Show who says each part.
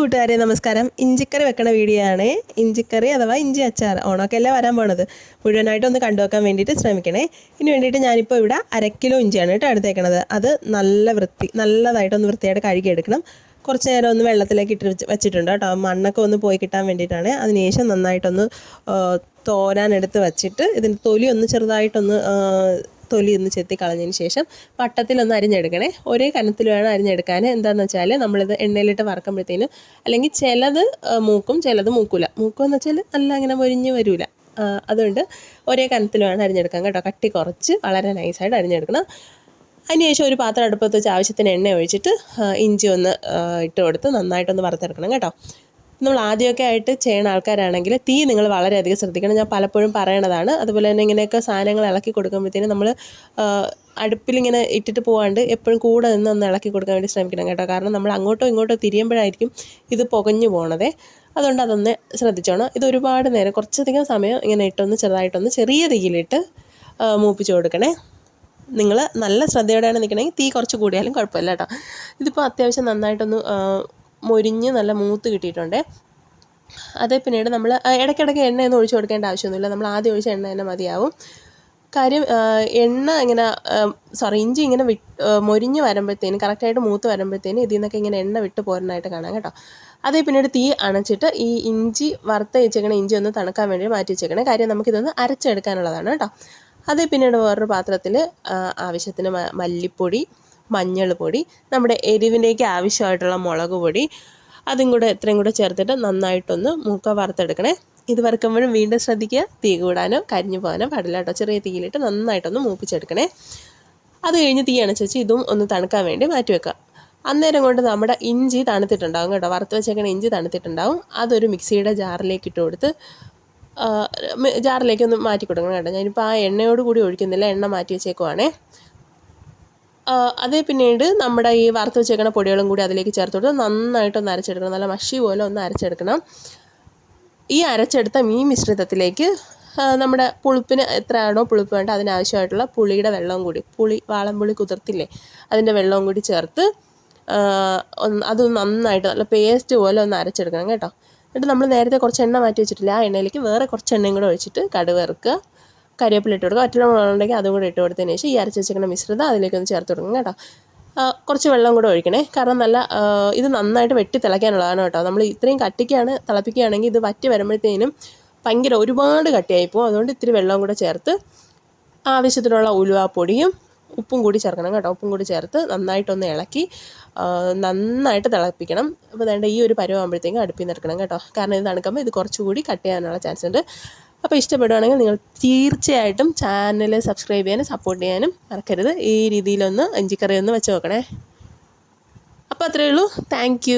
Speaker 1: കൂട്ടുകാരെ നമസ്കാരം. ഇഞ്ചിക്കറി വെക്കണ വീഡിയോ ആണ്. ഇഞ്ചിക്കറി അഥവാ ഇഞ്ചി അച്ചാർ ഓണമൊക്കെ അല്ലേ വരാൻ പോണത്. മുഴുവനായിട്ട് ഒന്ന് കണ്ടുവെക്കാൻ വേണ്ടിയിട്ട് ശ്രമിക്കണേ. ഇതിന് വേണ്ടിയിട്ട് ഞാനിപ്പോൾ ഇവിടെ അര കിലോ ഇഞ്ചിയാണ് കേട്ടോ എടുത്തേക്കണത്. അത് നല്ല വൃത്തി നല്ലതായിട്ടൊന്ന് വൃത്തിയായിട്ട് കഴുകിയെടുക്കണം. കുറച്ച് നേരം ഒന്ന് വെള്ളത്തിലേക്ക് ഇട്ട് വെച്ച് വെച്ചിട്ടുണ്ട് കേട്ടോ. മണ്ണൊക്കെ ഒന്ന് പോയി കിട്ടാൻ വേണ്ടിയിട്ടാണ്. അതിനുശേഷം നന്നായിട്ടൊന്ന് തോരാനെടുത്ത് വച്ചിട്ട് ഇതിന്റെ തൊലി ഒന്ന് ചെറുതായിട്ടൊന്ന് തൊലി ഒന്ന് ചെത്തി കളഞ്ഞതിന് ശേഷം വട്ടത്തിലൊന്ന് അരിഞ്ഞെടുക്കണേ. ഒരേ കനത്തിൽ വേണം അരിഞ്ഞെടുക്കാൻ എന്താണെന്ന് വെച്ചാൽ നമ്മളിത് എണ്ണയിലിട്ട് വറക്കുമ്പോഴത്തേനും അല്ലെങ്കിൽ ചിലത് മൂക്കും ചിലത് മൂക്കൂല. മൂക്കും എന്ന് വെച്ചാൽ നല്ല അങ്ങനെ മൊരിഞ്ഞ് വരില്ല അതുകൊണ്ട് ഒരേ കനത്തിൽ വേണം അരിഞ്ഞെടുക്കാൻ കേട്ടോ. കട്ടി കുറച്ച് വളരെ നൈസായിട്ട് അരിഞ്ഞെടുക്കണം. അതിനുശേഷം ഒരു പാത്രം അടുപ്പത്ത് വെച്ച് ആവശ്യത്തിന് എണ്ണ ഒഴിച്ചിട്ട് ഇഞ്ചി ഒന്ന് ഇട്ട് കൊടുത്ത് നന്നായിട്ടൊന്ന് വറുത്തെടുക്കണം കേട്ടോ. നമ്മൾ ആദ്യമൊക്കെ ആയിട്ട് ചെയ്യണ ആൾക്കാരാണെങ്കിൽ തീ നിങ്ങൾ വളരെയധികം ശ്രദ്ധിക്കണം. ഞാൻ പലപ്പോഴും പറയണതാണ്. അതുപോലെ തന്നെ ഇങ്ങനെയൊക്കെ സാധനങ്ങൾ ഇളക്കി കൊടുക്കുമ്പോഴത്തേനും നമ്മൾ അടുപ്പിലിങ്ങനെ ഇട്ടിട്ട് പോകാണ്ട് എപ്പോഴും കൂടെ നിന്ന് ഒന്ന് ഇളക്കി കൊടുക്കാൻ വേണ്ടി ശ്രമിക്കണം കേട്ടോ. കാരണം നമ്മൾ അങ്ങോട്ടോ ഇങ്ങോട്ടോ തിരിയുമ്പോഴായിരിക്കും ഇത് പുകഞ്ഞു പോണതേ. അതുകൊണ്ട് അതൊന്ന് ശ്രദ്ധിച്ചോണം. ഇത് ഒരുപാട് നേരം കുറച്ചധികം സമയം ഇങ്ങനെ ഇട്ടൊന്ന് ചെറുതായിട്ടൊന്ന് ചെറിയ തീയിലിട്ട് മൂപ്പിച്ച് കൊടുക്കണേ. നിങ്ങൾ നല്ല ശ്രദ്ധയോടെയാണ് നിൽക്കണമെങ്കിൽ തീ കുറച്ച് കൂടിയാലും കുഴപ്പമില്ല കേട്ടോ. ഇതിപ്പോൾ അത്യാവശ്യം നന്നായിട്ടൊന്ന് മൊരിഞ്ഞ് നല്ല മൂത്ത് കിട്ടിയിട്ടുണ്ട്. അത് പിന്നീട് നമ്മൾ ഇടയ്ക്കിടയ്ക്ക് എണ്ണയൊന്നും ഒഴിച്ച് കൊടുക്കേണ്ട ആവശ്യമൊന്നുമില്ല. നമ്മൾ ആദ്യം ഒഴിച്ച എണ്ണ തന്നെ മതിയാവും. കാര്യം എണ്ണ ഇങ്ങനെ സോറി ഇഞ്ചി ഇങ്ങനെ ആ, മൊരിഞ്ഞ് വരുമ്പോഴത്തേന് കറക്റ്റായിട്ട് മൂത്ത് വരുമ്പോഴത്തേനും ഇതിൽ നിന്നൊക്കെ ഇങ്ങനെ എണ്ണ വിട്ട് പോരുന്നതായിട്ട് കാണാം കേട്ടോ. അതേ പിന്നീട് തീ അണച്ചിട്ട് ഈ ഇഞ്ചി വറുത്ത് വെച്ചേക്കണ ഇഞ്ചി ഒന്ന് തണുക്കാൻ വേണ്ടി മാറ്റി വെച്ചേക്കണേ കാര്യം നമുക്കിതൊന്ന് അരച്ചെടുക്കാനുള്ളതാണ് കേട്ടോ. അതേ പിന്നീട് വേറൊരു പാത്രത്തിൽ ആവശ്യത്തിന് മല്ലിപ്പൊടി മഞ്ഞൾ പൊടി നമ്മുടെ എരിവിലേക്ക് ആവശ്യമായിട്ടുള്ള മുളക് പൊടി അതും കൂടെ എത്രയും കൂടെ ചേർത്തിട്ട് നന്നായിട്ടൊന്ന് മൂക്ക വറുത്തെടുക്കണേ. ഇത് വറുക്കുമ്പോഴും വീണ്ടും ശ്രദ്ധിക്കുക. തീ കൂടാനോ കരിഞ്ഞു പോകാനോ പാടില്ല കേട്ടോ. ചെറിയ തീയിലിട്ട് നന്നായിട്ടൊന്ന് മൂപ്പിച്ചെടുക്കണേ. അത് കഴിഞ്ഞ് തീ അണച്ച് ഇതും ഒന്ന് തണുക്കാൻ വേണ്ടി മാറ്റി വെക്കുക. അന്നേരം കൊണ്ട് നമ്മുടെ ഇഞ്ചി തണുത്തിട്ടുണ്ടാവും കേട്ടോ. വറുത്ത് വെച്ചേക്കണ ഇഞ്ചി തണുത്തിട്ടുണ്ടാവും. അതൊരു മിക്സിയുടെ ജാറിലേക്ക് ഇട്ട് കൊടുത്ത് ജാറിലേക്ക് ഒന്ന് മാറ്റി കൊടുക്കണം കേട്ടോ. ഞാനിപ്പോൾ ആ എണ്ണയോട് കൂടി ഒഴിക്കുന്നില്ല. എണ്ണ മാറ്റി വെച്ചേക്കുവാണേ. അതേ പിന്നീട് നമ്മുടെ ഈ വറുത്ത് വെച്ചേക്കുന്ന പൊടികളും കൂടി അതിലേക്ക് ചേർത്ത് കൊടുത്ത് നന്നായിട്ടൊന്ന് അരച്ചെടുക്കണം. നല്ല മഷി പോലെ ഒന്ന് അരച്ചെടുക്കണം. ഈ അരച്ചെടുത്ത മീൻ മിശ്രിതത്തിലേക്ക് നമ്മുടെ പുളിപ്പിന് എത്രയാണോ പുളിപ്പ് വേണ്ട അതിനാവശ്യമായിട്ടുള്ള പുളിയുടെ വെള്ളവും കൂടി പുളി വാളംപുളി കുതിർത്തില്ലേ അതിന്റെ വെള്ളവും കൂടി ചേർത്ത് അത് നന്നായിട്ട് നല്ല പേസ്റ്റ് പോലെ ഒന്ന് അരച്ചെടുക്കണം കേട്ടോ. എന്നിട്ട് നമ്മൾ നേരത്തെ കുറച്ച് എണ്ണ മാറ്റി വെച്ചിട്ടില്ല. ആ എണ്ണയിലേക്ക് വേറെ കുറച്ച് എണ്ണയും കൂടെ ഒഴിച്ചിട്ട് കടുക് വറുക്കുക. കരിവേപ്പില ഇട്ട് കൊടുക്കുക. ഒറ്റ ഉണ്ടെങ്കിൽ അതും കൂടെ ഇട്ട് കൊടുത്തതിന് ശേഷം ഈ അരച്ച് വെച്ചിരിക്കുന്ന മിശ്രിതം അതിലേക്ക് ഒന്ന് ചേർത്ത് കൊടുക്കണം കേട്ടോ. കുറച്ച് വെള്ളം കൂടെ ഒഴിക്കണേ. കാരണം നല്ല ഇത് നന്നായിട്ട് വെട്ടി തിളയ്ക്കാനുള്ളതാണ് കേട്ടോ. നമ്മൾ ഇത്രയും കട്ടിക്കാണ് തിളപ്പിക്കുകയാണെങ്കിൽ ഇത് വറ്റി വരുമ്പോഴത്തേനും ഭയങ്കര ഒരുപാട് കട്ടിയായി പോകും അതുകൊണ്ട് ഇത്തിരി വെള്ളം കൂടെ ചേർത്ത് ആവശ്യത്തിനുള്ള ഉലുവാപ്പൊടിയും ഉപ്പും കൂടി ചേർക്കണം കേട്ടോ. ഉപ്പും കൂടി ചേർത്ത് നന്നായിട്ടൊന്ന് ഇളക്കി നന്നായിട്ട് തിളപ്പിക്കണം. അപ്പോൾ വേണ്ട ഈ ഒരു പരുവാകുമ്പോഴത്തേക്കും അടുപ്പിൽ നിന്ന് കേട്ടോ. കാരണം ഇത് തണുക്കുമ്പോൾ ഇത് കുറച്ചുകൂടി കട്ട് ചെയ്യാനുള്ള ചാൻസ് ഉണ്ട് അപ്പോൾ ഇഷ്ടപ്പെടുവാണെങ്കിൽ നിങ്ങൾ തീർച്ചയായിട്ടും ചാനൽ സബ്സ്ക്രൈബ് ചെയ്യാനും സപ്പോർട്ട് ചെയ്യാനും മറക്കരുത്. ഈ രീതിയിലൊന്ന് ഇഞ്ചിക്കറി ഒന്ന് വെച്ച് നോക്കണേ. അപ്പോൾ അത്രയേ ഉള്ളൂ. താങ്ക്